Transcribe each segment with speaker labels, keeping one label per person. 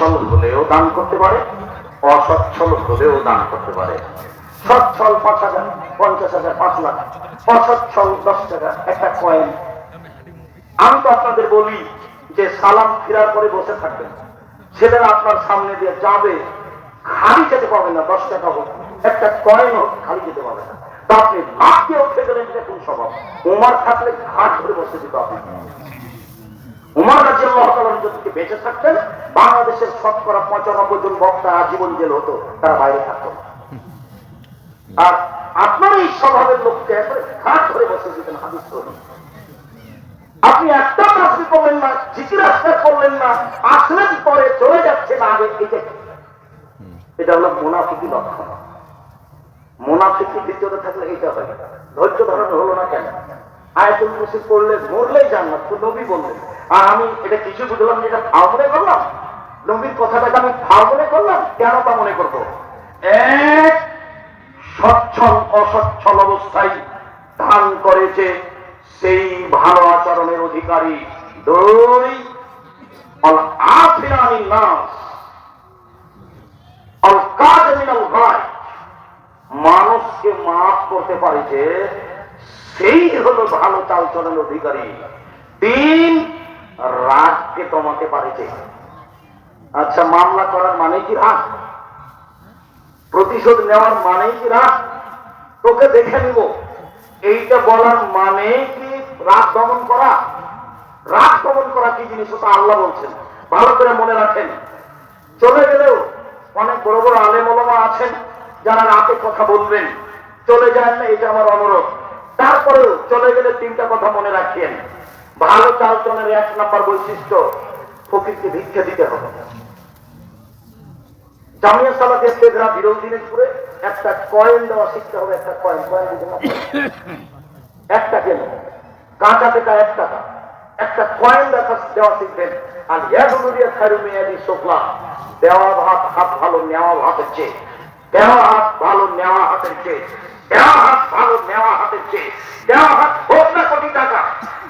Speaker 1: সচ্ছল হলেও দান করতে পারে, অসচ্ছল হলেও দান করতে পারে। সচ্ছল পাঁচ হাজার, পঞ্চাশ হাজার, পাঁচ লাখ, অসচ্ছল দশ টাকা একটা কয়েন আমি তো আপনাদের বলি যে সালাম ফিরার পরে বসে থাকবেন। ছেলেরা আপনার সামনে দিয়ে যাবে, খালি যেতে পারবেন না, দশ টাকা হোক। একটা কয়েন হোক, খালি যেতে পারবেন না। আপনি ভাবকে উঠে গেলেন এটা কোন স্বভাব উমার থাকলে ঘাট ধরে বসে দিত আপনাকে উমার রাজ্য যদি বেঁচে থাকতেন, বাংলাদেশের শতকরা পঁচানব্বই জন বক্তা আজীবন জেল হতো, তারা বাইরে থাকতো না। আর আপনার এই স্বভাবের লোককে একবারে ধরে বসে দিতেন হাদিস আপনি একটা চাকরি করলেন না, জিকির আজকার করলেন না, আসলেন পরে চলে যাচ্ছেন আগে এটা? এটা হলো মোনাফিকি লক্ষণ। মোনাফিকি দ্বিতীয়তে থাকলে এটা হয়। ধৈর্য ধারণ হলো না কেন? আয়াতুল কুরসি পড়লে মরলেই জান্নাত, তো নবী বললেন। আর আমি এটা কিছু বুঝলাম যে এটা ভাও মনে করলাম? নবীর কথাটাকে আমি ভাও মনে করলাম? কেন তা মনে করব? এক, সচ্ছল, অসচ্ছল অবস্থায় দান করেছে সেই ভালো আচরণের অধিকারী দুই অল আফিরানি নাস অল কাজ মিনাল ভাই মানুষকে মাফ করতে পারে যে সেই হলো ভালো চাল চলের অধিকারী। তিন রাগকে কমাতে পারেছে আচ্ছা মামলা করার মানে কি রাগ? প্রতিশোধ নেওয়ার মানেই কি রাগ? তোকে দেখে নিব। এইটা বলার মানে কি রাগ দমন করা? রাগ দমন করা কি জিনিস, ওটা আল্লাহ বলছেন। ভালো করে মনে রাখেন। চলে গেলেও অনেক বড় বড় আলেম ওলামা আছেন, যারা রাতে কথা বলবেন। চলে যান না, এটা আমার অনুরোধ। তারপরেও চলে গেলে তিনটা কথা মনে রাখিয়েন ভালো চালচনের এক নাম্বার বৈশিষ্ট্য, ফকিরকে ভিক্ষা দিতে হবে। জামিয়া সালাতে তেজরা বিরোধ দিনাজপুরে একটা কয়েন দেওয়া শিখতে হবে, একটা কয়েন কয়েন দিতে হবে। একটা কেন? কাঁচা টাকা এক টাকা। একটা কয়েন দেখা দেওয়া শিখবেন। আর ইয়াদুলিয়া খারু মেয়াদি সোফলা। দেওয়া ভাত হাত ভালো, নেওয়া ভাতের চেয়ে। দেওয়া হাত ভালো, নেওয়া হাতের চেয়ে। দেওয়া হাত ভালো, নেওয়া হাতের চেয়ে। দেওয়া হাত কোটি টাকা।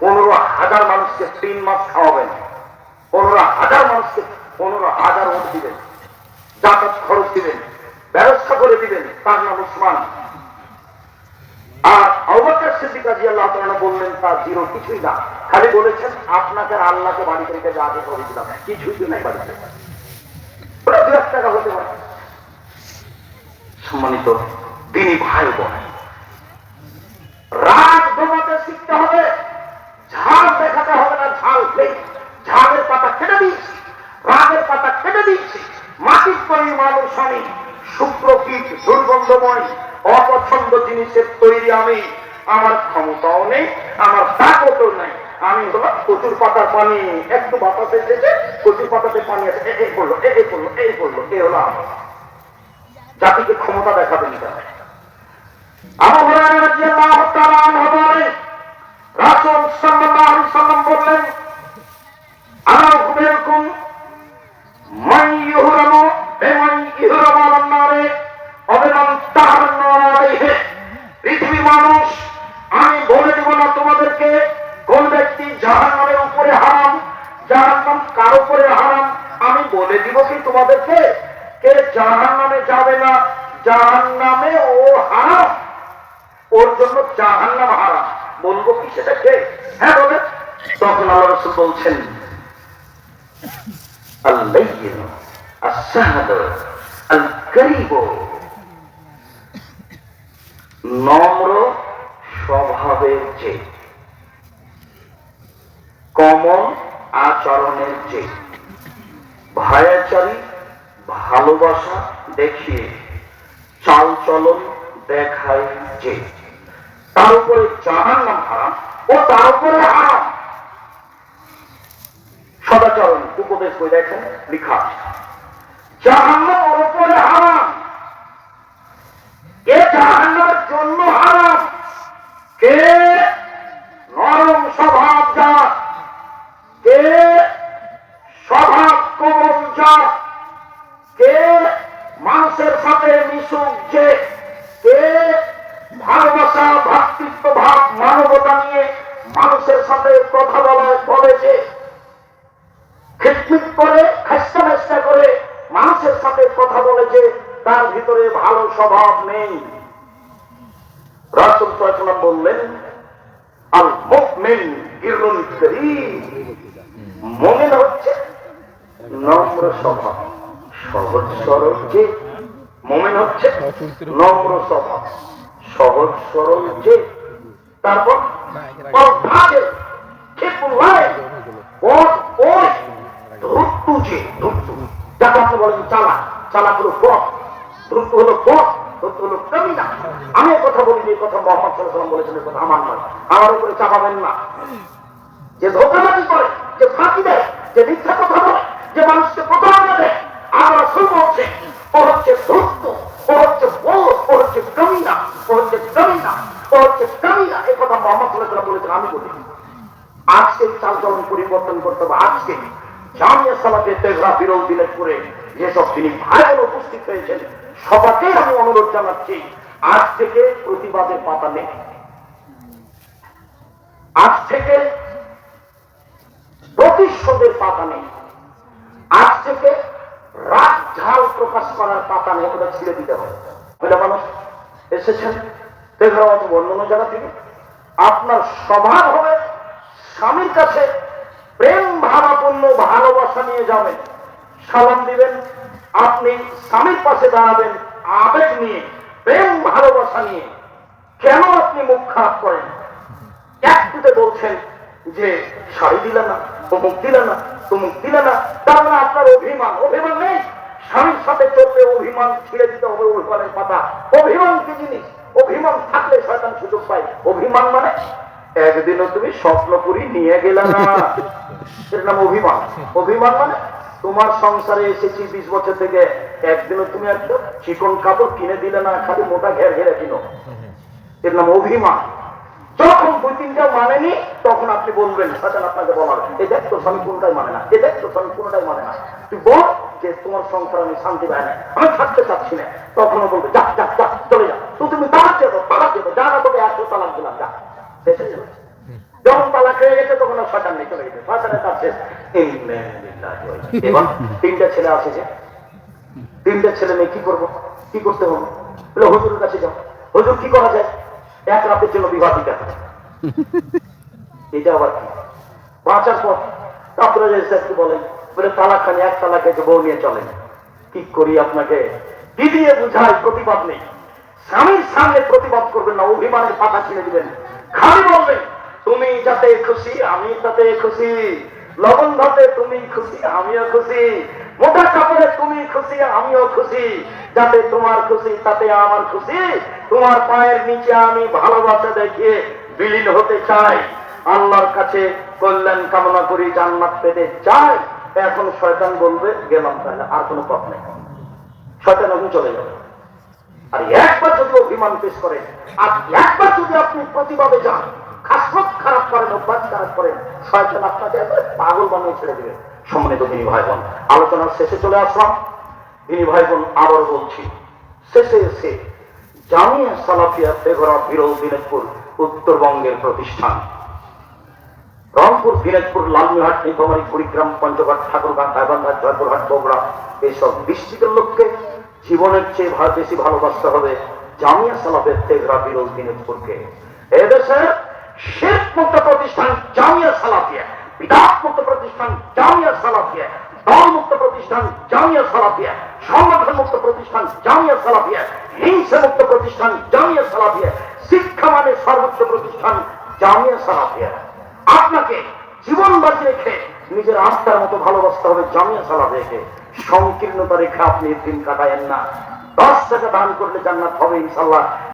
Speaker 1: পনেরো হাজার মানুষকে তিন মাস খাওয়াবেন। পনেরো হাজার মানুষকে পনেরো হাজার ওট দিবেন। যাতায়াত খরচ দিবেন, ব্যবস্থা করে দিবেন, তার নাম উসমান। আর অবাকার সিদ্দিক রাজি আল্লাহ তাআলা বললেন তার জিরো কিছুই না। খালি বলেছেন, আপনাকে আল্লাহকে বাড়ি থেকে যা আগে করে দিলাম। কিছুই তো নাই হতে পারে। সম্মানিত তিনি ভাই বোন রাগ দমাতে শিখতে হবে ঝাল দেখাতে হবে না ঝাল নেই ঝালের পাতা কেটে দিয়েছি রাগের পাতা কেটে দিয়েছি মাটির তৈরি মানুষ আমি শুক্রকীট দুর্গন্ধময় অপছন্দ জিনিসের তৈরি আমি আমার ক্ষমতাও নেই, আমার তাকতও নেই। আমি কচুর পাতার পানি, একটু বাতাস এসেছে কচুর পাতাতে পানি আছে এই এ এই পড়ল এই পড়ল এ হলো আমার। জাতিকে ক্ষমতা দেখাবেন কেন? আবু হুরায়রা রাদিয়াল্লাহু তাআলা জাহান্নামে ও হারাম। ওর জন্য জাহান্নাম হারাম। বলব কি সেটা কে? হ্যাঁ বলে তখন আল্লাহ বলছেন নম্র স্বভাবের চেয়ে কমন আচরণের চেয়ে ভায়াচারী, ভালোবাসা দেখিয়ে চাল চলন দেখায় যে। তার উপরে জানার নাম হারাম ও তার উপরে হারাম সদাচরণ উপদেশ বই দেখেন, লিখা জাহান্ন ওর উপরে হারাম মানবতা নিয়ে মানুষের সাথে কথা বলা বলে যে খিটমিট করে খাস্তা খাস্তা করে মানুষের সাথে কথা বলে যে তার ভিতরে ভালো স্বভাব নেই। বললেন মুমিন হচ্ছে নম্র স্বভাব। সহজ সরল যে মুমিন হচ্ছে নম্র স্বভাব। সহজ সরল যে তারপর যাকে আপনি যে ধোকাবাজি করে, যে ফাঁকি দেয়, যে মিথ্যা কথা বলে, যে মানুষকে প্রতারণা দেয়, আমরা শুরু হচ্ছে ও হচ্ছে ধূর্ত ও হচ্ছে বোধ ও হচ্ছে কমিনা ও হচ্ছে কমিনা ও হচ্ছে কমিনা কথা মোহাম্মদ সাল্লাহ বলেছেন, আমি বলি, আজকে চালচলন পরিবর্তন করতে হবে। আজকে জামিয়া সালাতে যেসব তিনি উপস্থিত হয়েছেন, সবাইকে আমি অনুরোধ জানাচ্ছি, আজ থেকে প্রতিবাদের পাতা নেই। আজ থেকে প্রতিশোধের পাতা নেই। আজ থেকে রাগ ঝাল প্রকাশ করার পাতা নেই, ওটা ছিঁড়ে দিতে হবে। মানুষ, এসেছেন? তেঘরা অথবা অন্য জায়গা থেকে আপনার স্বভাব হবে স্বামীর কাছে প্রেম ভাবাপূর্ণ ভালোবাসা নিয়ে যাবেন, সালাম দিবেন, আপনি স্বামীর পাশে দাঁড়াবেন, আবেগ নিয়ে, প্রেম ভালোবাসা নিয়ে। কেন আপনি মুখ খারাপ করেন? একটুতে বলছেন যে, শাড়ি দিলে না অমুক দিলে না, তমুক দিলে না, তার মানে আপনার অভিমান অভিমান নেই। স্বামীর সাথে চললে অভিমান, ছিঁড়ে দিতে হবে অভিমানের পাতা। অভিমান কি জিনিস? অভিমান থাকলে শয়তান সুযোগ পায়। অভিমান মানে একদিনও তুমি স্বপ্নপুরি নিয়ে গেলে না। এর নাম অভিমান। অভিমান মানে তোমার সংসারে এসেছি বিশ বছর থেকে। একদিনও তুমি একটা চিকন কাপড় কিনে দিলে না, খালি মোটা ঘের ঘেরে কিনো। এর নাম অভিমান। যখন দুই তিনটা মানেনি, তখন আপনি বলবেন সাজান আপনাকে বলার এই দেখ তোর স্বামী কোনটাই মানে না। এই দেখ তোর স্বামী কোনটাই মানে না। তুই বল যে তোমার সংসার আমি শান্তি পাই না। আমি থাকতে চাচ্ছি না। তখনও বলবে, যা যা যা, চলে যা। তো তুমি তালাক দেবো তালাক দেবো যা না তোকে একশো তালাক দিলাম যা শেষ হয়ে যাবে। যখন তালাক হয়ে গেছে তখন আর তিনটা ছেলে আছে যে, তিনটা ছেলে মেয়ে কি করব? কি করতে হবে? বলে, হুজুরের কাছে যাও। হুজুর, কি করা যায়? এক রাতের জন্য বিবাহ দিতে এটা আবার কি? বাঁচার পর তারপরে যে বলেন, বলে, তালাক খানি, এক বউ নিয়ে চলেন। কি করি আপনাকে? বুঝাই প্রতিবাদ নেই? স্বামীর সামনে প্রতিবাদ করবেন না, অভিমানের পাতা ছিঁড়ে দিবেন। খালি বলবেন তুমি যাতে খুশি, আমি তাতে খুশি। লবণ ভাতে তুমি খুশি, আমিও খুশি। মোটা কাপড়ে তুমি খুশি, আমিও খুশি। যাতে তোমার খুশি, তাতে আমার খুশি। তোমার পায়ের নিচে আমি ভালোবাসা দেখিয়ে বিলীন হতে চাই। আল্লাহর কাছে কল্যাণ কামনা করি, জান্নাত পেতে চাই। এখন শয়তান বলবে, গেলাম তাহলে, আর কোনো পথ নেই। শয়তান এখন চলে যাবে। আর একবার যদি অভিমান পেশ করেন আর একবার যদি আপনি প্রতিবাদে যান খাসরত খারাপ করেন অভ্যাস খারাপ করেন। শয়তান আপনাকে পাগল বানিয়ে ছেড়ে দেবে। সম্মানিত তিনি ভাই বোন আলোচনার শেষে চলে আসলাম। তিনি ভাই বোন আবার বলছি, শেষে এসে জামিয়া সালাফিয়া বেগরা বিরল দিনাজপুর উত্তরবঙ্গের প্রতিষ্ঠান। রংপুর, দিনাজপুর, লালমিহাট নীলফামারী কুড়িগ্রাম, পঞ্চগড়, ঠাকুরগাঁ গাইবান্ধা জয়পুরহাট, বগুড়া, এইসব ডিস্ট্রিক্টের লোককে জীবনের চেয়ে বেশি ভালোবাসতে হবে জামিয়া সালাফের তেগরা বিরল দিনাজপুরকে। এদেশের শেষ মুক্ত প্রতিষ্ঠান জামিয়া সালাফিয়া বিধাত মুক্ত প্রতিষ্ঠান জামিয়া সালাফিয়া দল মুক্ত প্রতিষ্ঠান জামিয়া সালাফিয়া সংগঠন মুক্ত প্রতিষ্ঠান জামিয়া সালাফিয়া হিংসা মুক্ত প্রতিষ্ঠান জামিয়া সালাফিয়া, শিক্ষা মানে সর্বোচ্চ প্রতিষ্ঠান জামিয়া সালাফিয়া। আপনাকে জীবন বাজি রেখে নিজের আস্থার মতো ভালোবাসতে হবে জামিয়া সালাফ রেখে সংকীর্ণতা রেখে আপনি দিন কাটায়েন না। দশ টাকা দান করলে জান্নাত হবে ইনশাল্লাহ